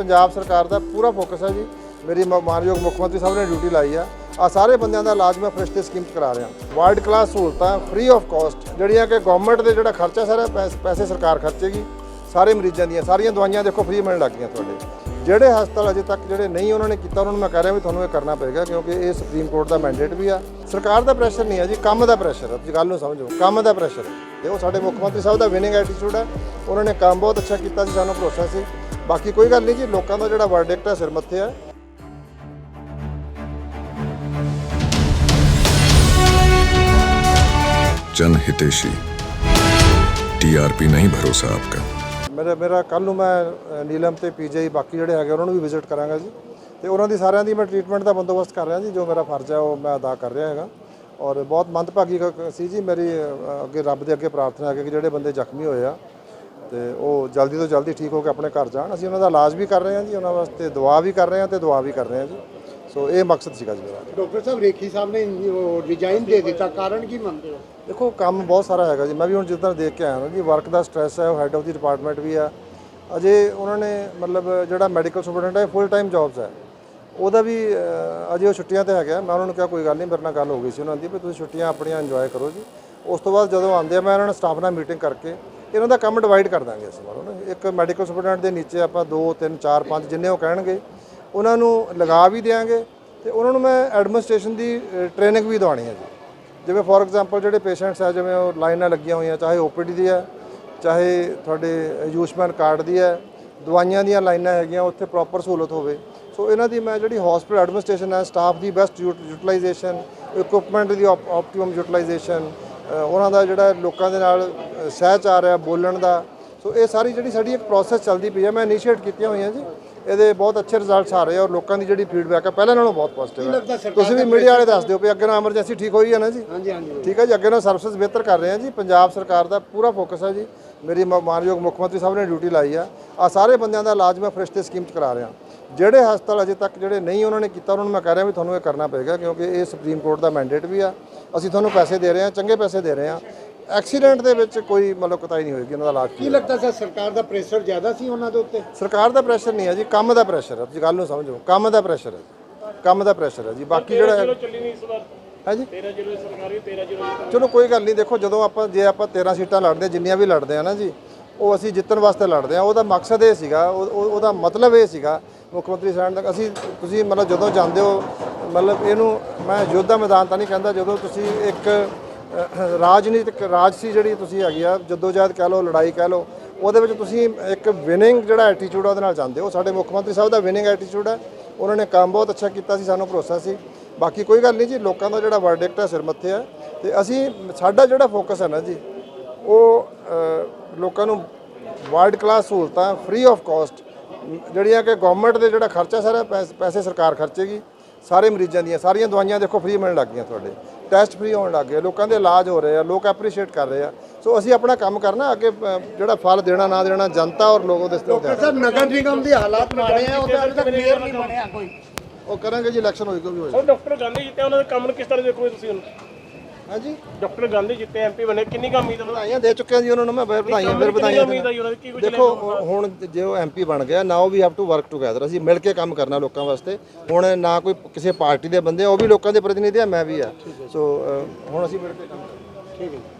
ਪੰਜਾਬ ਸਰਕਾਰ ਦਾ ਪੂਰਾ ਫੋਕਸ ਹੈ ਜੀ। ਮੇਰੀ ਮਾਨਯੋਗ ਮੁੱਖ ਮੰਤਰੀ ਸਾਹਿਬ ਨੇ ਡਿਊਟੀ ਲਾਈ ਆ। ਆ ਸਾਰੇ ਬੰਦਿਆਂ ਦਾ ਇਲਾਜ ਮੈਂ ਫਰਿਸ਼ਤੇ ਸਕੀਮ 'ਚ ਕਰਾ ਰਿਹਾ ਵਰਲਡ ਕਲਾਸ ਸਹੂਲਤਾਂ ਫ੍ਰੀ ਆਫ ਕਾਸਟ ਜਿਹੜੀਆਂ ਕਿ ਗਵਰਨਮੈਂਟ ਦੇ ਜਿਹੜਾ ਖਰਚਾ ਸਾਰਾ ਪੈਸ- ਪੈਸੇ ਸਰਕਾਰ ਖਰਚੇਗੀ। ਸਾਰੇ ਮਰੀਜ਼ਾਂ ਦੀਆਂ, ਸਾਰੀਆਂ ਦਵਾਈਆਂ ਦੇਖੋ ਫ੍ਰੀ ਮਿਲਣ ਲੱਗ ਗਈਆਂ ਤੁਹਾਡੇ। ਜਿਹੜੇ ਹਸਪਤਾਲ ਅਜੇ ਤੱਕ ਜਿਹੜੇ ਨਹੀਂ ਉਹਨਾਂ ਨੇ ਕੀਤਾ, ਉਹਨਾਂ ਨੂੰ ਮੈਂ ਕਹਿ ਰਿਹਾ ਵੀ ਤੁਹਾਨੂੰ ਇਹ ਕਰਨਾ ਪਏਗਾ ਕਿਉਂਕਿ ਇਹ ਸੁਪਰੀਮ ਕੋਰਟ ਦਾ ਮੈਂਡੇਟ ਵੀ ਆ। ਸਰਕਾਰ ਦਾ ਪ੍ਰੈਸ਼ਰ ਨਹੀਂ ਹੈ ਜੀ, ਕੰਮ ਦਾ ਪ੍ਰੈਸ਼ਰ ਹੈ ਤੁਸੀਂ ਗੱਲ ਨੂੰ ਸਮਝੋ, ਕੰਮ ਦਾ ਪ੍ਰੈਸ਼ਰ ਹੈ ਤੇ ਉਹ ਸਾਡੇ ਮੁੱਖ ਮੰਤਰੀ ਸਾਹਿਬ ਦਾ ਵਿਨਿੰਗ ਐਟੀਟਿਊਡ ਹੈ ਉਹਨਾਂ ਨੇ ਕੰਮ ਬਹੁਤ ਅੱਛਾ ਕੀਤਾ ਸੀ, ਸਾਨੂੰ ਭਰੋਸਾ ਸੀ। ਬਾਕੀ ਕੋਈ ਗੱਲ ਨਹੀਂ ਜੀ ਲੋਕਾਂ ਦਾ ਜਿਹੜਾ ਵਰਡਿਕਟ ਹੈ ਸਿਰ ਮੱਥੇ ਹੈ जन हितेशी टीआरपी नहीं भरोसा आपका ਮੇਰਾ ਮੇਰਾ ਕੱਲ ਨੂੰ ਮੈਂ ਅ, ਨੀਲਮ ਤੇ ਪੀਜੀਆਈ ਬਾਕੀ ਜਿਹੜੇ ਹੈਗੇ ਉਹਨਾਂ ਨੂੰ ਵੀ ਵਿਜ਼ਿਟ ਕਰਾਂਗਾ ਜੀ ਤੇ ਉਹਨਾਂ ਦੀ ਸਾਰਿਆਂ ਦੀ ਮੈਂ ਟ੍ਰੀਟਮੈਂਟ ਦਾ ਬੰਦੋਬਸਤ ਕਰ ਰਿਹਾ ਜੀ ਜੋ ਮੇਰਾ ਫਰਜ਼ ਹੈ ਉਹ ਮੈਂ ਅਦਾ ਕਰ ਰਿਹਾ ਹੈਗਾ ਔਰ ਬਹੁਤ ਮੰਦਭਾਗੀ ਕ- ਸੀ ਜੀ ਮੇਰੀ ਅ, ਅੱਗੇ ਰੱਬ ਦੇ ਅੱਗੇ ਪ੍ਰਾਰਥਨਾ ਹੈ ਕਿ ਜਿਹੜੇ ਬੰਦੇ ਜ਼ਖਮੀ ਹੋਏ ਆ ਤੇ ਉਹ ਜਲਦੀ ਤੋਂ ਜਲਦੀ ਠੀਕ ਹੋ ਕੇ ਆਪਣੇ ਘਰ ਜਾਣ। ਅਸੀਂ ਉਹਨਾਂ ਦਾ ਇਲਾਜ ਵੀ ਕਰ ਰਹੇ ਹਾਂ ਜੀ ਉਹਨਾਂ ਵਾਸਤੇ ਦੁਆ ਵੀ ਕਰ ਰਹੇ ਹਾਂ ਤੇ ਦੁਆ ਵੀ ਕਰ ਰਹੇ ਹਾਂ ਜੀ। ਸੋ ਇਹ ਮਕਸਦ ਸੀਗਾ ਜੀ ਮੇਰਾ। ਡਾਕਟਰ ਸਾਹਿਬ ਰੇਖੀ ਸਾਹਿਬ ਨੇ ਰਿਜ਼ਾਈਨ ਦੇ ਦਿੱਤਾ ਕਾਰਨ ਕੀ ਮੰਨਦੇ ਹੋ? ਦੇਖੋ ਕੰਮ ਬਹੁਤ ਸਾਰਾ ਹੈਗਾ ਜੀ। ਮੈਂ ਵੀ ਹੁਣ ਜਿੱਦਾਂ ਦੇਖ ਕੇ ਆਇਆ ਨਾ ਜੀ ਵਰਕ ਦਾ ਸਟ੍ਰੈਸ ਹੈ ਉਹ ਹੈੱਡ ਆਫ ਦੀ ਡਿਪਾਰਟਮੈਂਟ ਵੀ ਆ। ਅਜੇ ਉਹਨਾਂ ਨੇ ਮਤਲਬ ਜਿਹੜਾ ਮੈਡੀਕਲ ਸੁਪਰਡੈਂਟ ਹੈ ਫੁੱਲ ਟਾਈਮ ਜੌਬਸ ਹੈ। ਉਹਦਾ ਵੀ ਅਜੇ ਉਹ ਛੁੱਟੀਆਂ ਤੇ ਹੈਗਾ। ਮੈਂ ਉਹਨਾਂ ਨੂੰ ਕਿਹਾ ਕੋਈ ਗੱਲ ਨਹੀਂ ਮੇਰੇ ਨਾਲ ਗੱਲ ਹੋ ਗਈ ਸੀ ਉਹਨਾਂ ਦੀ ਵੀ ਤੁਸੀਂ ਛੁੱਟੀਆਂ ਆਪਣੀਆਂ ਇੰਜੋਏ ਕਰੋ ਜੀ। ਉਸ ਤੋਂ ਬਾਅਦ ਜਦੋਂ ਆਉਂਦੇ ਆ ਮੈਂ ਇਹਨਾਂ ਨਾਲ ਸਟਾਫ ਨਾਲ ਮੀਟਿੰਗ ਕਰਕੇ ਇਹਨਾਂ ਦਾ ਕੰਮ ਡਿਵਾਈਡ ਕਰ ਦਾਂਗੇ ਅਸੀਂ ਮਾਰੋ ਨਾ। ਇੱਕ ਮੈਡੀਕਲ ਸੁਪਰਡੈਂਟ ਦੇ ਨੀਚੇ ਆਪਾਂ 2 3 4 5 ਜਿੰਨੇ ਉਹ ਕਹਿਣਗੇ, ਉਹਨਾਂ ਨੂੰ ਲਗਾ ਵੀ ਦੇਾਂਗੇ ਤੇ ਉਹਨਾਂ ਨੂੰ ਮੈਂ ਐਡਮਿਨਿਸਟ੍ਰੇਸ਼ਨ ਦੀ ਟ੍ਰੇਨਿੰਗ ਵੀ ਦਵਾਉਣੀ ਹੈ ਜੀ। ਜਿਵੇਂ ਫੋਰ ਐਗਜ਼ਾਮਪਲ ਜਿਹੜੇ ਪੇਸ਼ੈਂਟਸ ਆ, ਜਿਵੇਂ ਉਹ ਲਾਈਨਾਂ ਲੱਗੀਆਂ ਹੋਈਆਂ, ਚਾਹੇ ਓਪੀਡੀ ਦੀ ਹੈ ਚਾਹੇ ਤੁਹਾਡੇ ਆਯੁਸ਼ਮਾਨ ਕਾਰਡ ਦੀ ਹੈ ਦਵਾਈਆਂ ਦੀਆਂ ਲਾਈਨਾਂ ਹੈਗੀਆਂ, ਉੱਥੇ ਪ੍ਰੋਪਰ ਸਹੂਲਤ ਹੋਵੇ। ਸੋ ਇਹਨਾਂ ਦੀ ਮੈਂ ਜਿਹੜੀ ਹਸਪੀਟਲ ਐਡਮਿਨਿਸਟ੍ਰੇਸ਼ਨ ਹੈ ਸਟਾਫ ਦੀ ਬੈਸਟ ਯੂਟਿਲਾਈਜੇਸ਼ਨ ਇਕਵਿਪਮੈਂਟ ਦੀ ਆਪਟੀਮਮ ਯੂਟਿਲਾਈਜੇਸ਼ਨ ਉਹਨਾਂ ਦਾ ਜਿਹੜਾ ਲੋਕਾਂ ਦੇ ਨਾਲ ਸਹਿਚਾਰ ਹੈ ਬੋਲਣ ਦਾ। ਸੋ ਇਹ ਸਾਰੀ ਜਿਹੜੀ ਸਾਡੀ ਇੱਕ ਪ੍ਰੋਸੈਸ ਚੱਲਦੀ ਪਈ ਹੈ ਮੈਂ ਇਨੀਸ਼ੀਏਟ ਕੀਤੀਆਂ ਹੋਈਆਂ ਜੀ। ਇਹਦੇ ਬਹੁਤ ਅੱਛੇ ਰਿਜ਼ਲਟਸ ਆ ਰਹੇ ਆ ਔਰ ਲੋਕਾਂ ਦੀ ਜਿਹੜੀ ਫੀਡਬੈਕ ਹੈ ਪਹਿਲਾਂ ਨਾਲੋਂ ਬਹੁਤ ਪੋਜ਼ਿਟਿਵ ਹੈ ਤੁਸੀਂ ਵੀ ਮੀਡੀਆ ਵਾਲੇ ਦੱਸ ਦਿਓ ਵੀ ਅੱਗੇ ਨਾਲ ਐਮਰਜੈਂਸੀ ਠੀਕ ਹੋਈ ਹੈ ਨਾ ਜੀ? ਹਾਂਜੀ ਹਾਂਜੀ ਠੀਕ ਹੈ ਜੀ ਅੱਗੇ ਨਾਲ ਸਰਵਿਸ ਬਿਹਤਰ ਕਰ ਰਹੇ ਹਾਂ ਜੀ। ਪੰਜਾਬ ਸਰਕਾਰ ਦਾ ਪੂਰਾ ਫੋਕਸ ਹੈ ਜੀ। ਮੇਰੀ ਮਾਨਯੋਗ ਮੁੱਖ ਮੰਤਰੀ ਸਾਹਿਬ ਨੇ ਡਿਊਟੀ ਲਾਈ ਆ। ਆ ਸਾਰੇ ਬੰਦਿਆਂ ਦਾ ਇਲਾਜ ਮੈਂ ਫਰਿਸ਼ਤੇ ਸਕੀਮ 'ਚ ਕਰਾ ਰਿਹਾ ਜਿਹੜੇ ਹਸਪਤਾਲ ਅਜੇ ਤੱਕ ਜਿਹੜੇ ਨਹੀਂ ਉਹਨਾਂ ਨੇ ਕੀਤਾ ਉਹਨਾਂ ਨੂੰ ਮੈਂ ਕਹਿ ਰਿਹਾ ਵੀ ਤੁਹਾਨੂੰ ਇਹ ਕਰਨਾ ਪਏਗਾ ਕਿਉਂਕਿ ਇਹ ਸੁਪਰੀਮ ਕੋਰਟ ਦਾ ਮੈਂਡੇਟ ਵੀ ਆ। ਅਸੀਂ ਤੁਹਾਨੂੰ ਪੈਸੇ ਦੇ ਰਹੇ ਹਾਂ ਚੰਗੇ ਪੈਸੇ ਦੇ ਰਹੇ ਹਾਂ। ਐਕਸੀਡੈਂਟ ਦੇ ਵਿੱਚ ਕੋਈ ਮਤਲਬ ਕੁਤਾਈ ਨਹੀਂ ਹੋਏਗੀ ਉਹਨਾਂ ਦਾ ਇਲਾਜ ਕੀ ਲੱਗਦਾ ਸਰ ਸਰਕਾਰ ਦਾ ਪ੍ਰੈਸ਼ਰ ਜ਼ਿਆਦਾ ਸੀ ਉਹਨਾਂ ਦੇ ਉੱਤੇ? ਸਰਕਾਰ ਦਾ ਪ੍ਰੈਸ਼ਰ ਨਹੀਂ ਹੈ ਜੀ ਕੰਮ ਦਾ ਪ੍ਰੈਸ਼ਰ ਹੈ। ਤੁਸੀਂ ਗੱਲ ਨੂੰ ਸਮਝੋ ਕੰਮ ਦਾ ਪ੍ਰੈਸ਼ਰ ਹੈ ਕੰਮ ਦਾ ਪ੍ਰੈਸ਼ਰ ਹੈ ਜੀ। ਬਾਕੀ ਜਿਹੜਾ ਹੈ ਚੱਲੀ ਨਹੀਂ ਇਸ ਵਾਰ। ਹੈ ਜੀ? 13 ਜ਼ਿਲ੍ਹੇ ਸਰਕਾਰੀ 13 ਜ਼ਿਲ੍ਹੇ ਚਲੋ ਕੋਈ ਗੱਲ ਨਹੀਂ ਦੇਖੋ ਜਦੋਂ ਆਪਾਂ ਜੇ ਆਪਾਂ 13 ਸੀਟਾਂ ਲੜਦੇ ਹਾਂ, ਜਿੰਨੀਆਂ ਵੀ ਲੜਦੇ ਆ ਨਾ ਜੀ ਉਹ ਅਸੀਂ ਜਿੱਤਣ ਵਾਸਤੇ ਲੜਦੇ ਆ ਉਹਦਾ ਮਕਸਦ ਇਹ ਸੀਗਾ ਉਹ- ਉਹਦਾ ਮਤਲਬ ਇਹ ਸੀਗਾ ਮੁੱਖ ਮੰਤਰੀ ਸਾਹਿਬ ਦਾ ਅਸੀਂ ਤੁਸੀਂ ਮਤਲਬ ਜਦੋਂ ਜਾਂਦੇ ਹੋ ਮਤਲਬ ਇਹਨੂੰ ਮੈਂ ਯੋਧਾ ਮੈਦਾਨ ਤਾਂ ਨਹੀਂ ਕਹਿੰਦਾ ਜਦੋਂ ਤੁਸੀਂ ਇੱਕ ਅਹ, ਰਾਜਨੀਤਿਕ ਰਾਜਸੀ ਜਿਹੜੀ ਤੁਸੀਂ ਹੈਗੀ ਆ ਜਦੋਜਹਿਦ ਕਹਿ ਲਓ ਲੜਾਈ ਕਹਿ ਲਓ ਉਹਦੇ ਵਿੱਚ ਤੁਸੀਂ ਇੱਕ ਵਿਨਿੰਗ ਜਿਹੜਾ ਐਟੀਟਿਊਡ ਉਹਦੇ ਨਾਲ ਜਾਂਦੇ ਹੋ। ਸਾਡੇ ਮੁੱਖ ਮੰਤਰੀ ਸਾਹਿਬ ਦਾ ਵਿਨਿੰਗ ਐਟੀਟਿਊਡ ਹੈ ਉਹਨਾਂ ਨੇ ਕੰਮ ਬਹੁਤ ਅੱਛਾ ਕੀਤਾ ਸੀ ਸਾਨੂੰ ਭਰੋਸਾ ਸੀ। ਬਾਕੀ ਕੋਈ ਗੱਲ ਨਹੀਂ ਜੀ ਲੋਕਾਂ ਦਾ ਜਿਹੜਾ ਵਰਡਿਕਟ ਹੈ ਸਿਰ ਮੱਥੇ ਹੈ ਤੇ ਅਸੀਂ ਸਾਡਾ ਜਿਹੜਾ ਫੋਕਸ ਹੈ ਨਾ ਜੀ ਉਹ ਲੋਕਾਂ ਨੂੰ ਵਰਲਡ ਕਲਾਸ ਸਹੂਲਤਾਂ ਫ੍ਰੀ ਆਫ ਕਾਸਟ ਜਿਹੜੀਆਂ ਕਿ ਗਵਰਨਮੈਂਟ ਦੇ ਜਿਹੜਾ ਖਰਚਾ ਸਾਰਾ ਪੈਸ- ਸਰਕਾਰ ਖਰਚੇਗੀ ਸਾਰੇ ਮਰੀਜ਼ਾਂ ਦੀਆਂ ਸਾਰੀਆਂ ਦਵਾਈਆਂ ਦੇਖੋ ਫ੍ਰੀ ਮਿਲਣ ਲੱਗ ਗਈਆਂ ਤੁਹਾਡੇ। ਟੈਸਟ ਫ੍ਰੀ ਹੋਣ ਲੱਗ ਗਏ ਲੋਕਾਂ ਦੇ ਇਲਾਜ ਹੋ ਰਹੇ ਆ ਲੋਕ ਐਪਰੀਸ਼ੀਏਟ ਕਰ ਰਹੇ ਆ। ਸੋ ਅਸੀਂ ਆਪਣਾ ਕੰਮ ਕਰਨਾ ਅੱਗੇ ਜਿਹੜਾ ਫਲ ਦੇਣਾ ਨਾ ਦੇਣਾ ਜਨਤਾ ਔਰ ਲੋਕ ਉਹਦੇ ਤੇ ਡਾਕਟਰ ਸਾਹਿਬ ਨਗਰ ਨਿਗਮ ਦੇ ਹਾਲਾਤ ਮਾੜੇ ਆ ਉਹਦੇ ਅਜੇ ਤੱਕ ਮੇਅਰ ਨਹੀਂ ਬਣਿਆ ਕੋਈ। ਉਹ ਕਰਾਂਗੇ ਜੀ ਇਲੈਕਸ਼ਨ ਹੋਏਗਾ ਵੀ ਹੋਏਗਾ ਡਾਕਟਰ ਗਾਂਧੀ ਜਿੱਤੇ ਉਹਨਾਂ ਦੇ ਕੰਮ ਨੂੰ ਕਿਸ ਤਰ੍ਹਾਂ ਦੇਖੋਗੇ ਤੁਸੀਂ ਹੁਣ? ਹਾਂਜੀ। ਡਾਕਟਰ ਗਾਂਧੀ ਜਿੱਤੇ ਐਮਪੀ ਬਣੇ ਕਿੰਨੀ ਕੁ ਉਮੀਦ ਹੈ ਵਧਾਈਆਂ ਦੇ ਚੁੱਕੇ ਆ ਜੀ ਉਹਨਾਂ ਨੂੰ ਮੈਂ ਫਿਰ ਵਧਾਈਆਂ ਫਿਰ ਕਿੰਨੀ ਵਧਾਈਆਂ ਉਮੀਦ ਹੈ ਜੀ ਉਹਨਾਂ ਦੀ? ਕੀ ਕੁਝ ਦੇਖੋ ਹੁਣ ਜੇ ਉਹ ਐਮਪੀ ਬਣ ਗਿਆ now we have to work together ਅਸੀਂ ਮਿਲ ਕੇ ਕੰਮ ਕਰਨਾ ਲੋਕਾਂ ਵਾਸਤੇ। ਹੁਣ ਨਾ ਕੋਈ ਕਿਸੇ ਪਾਰਟੀ ਦੇ ਬੰਦੇ ਉਹ ਵੀ ਲੋਕਾਂ ਦੇ ਪ੍ਰਤੀਨਿਧੀ ਆ ਮੈਂ ਵੀ ਆ। ਸੋ ਹੁਣ ਅਸੀਂ ਮਿਲ ਕੇ ਕੰਮ ਕਰਾਂਗੇ ਠੀਕ ਹੈ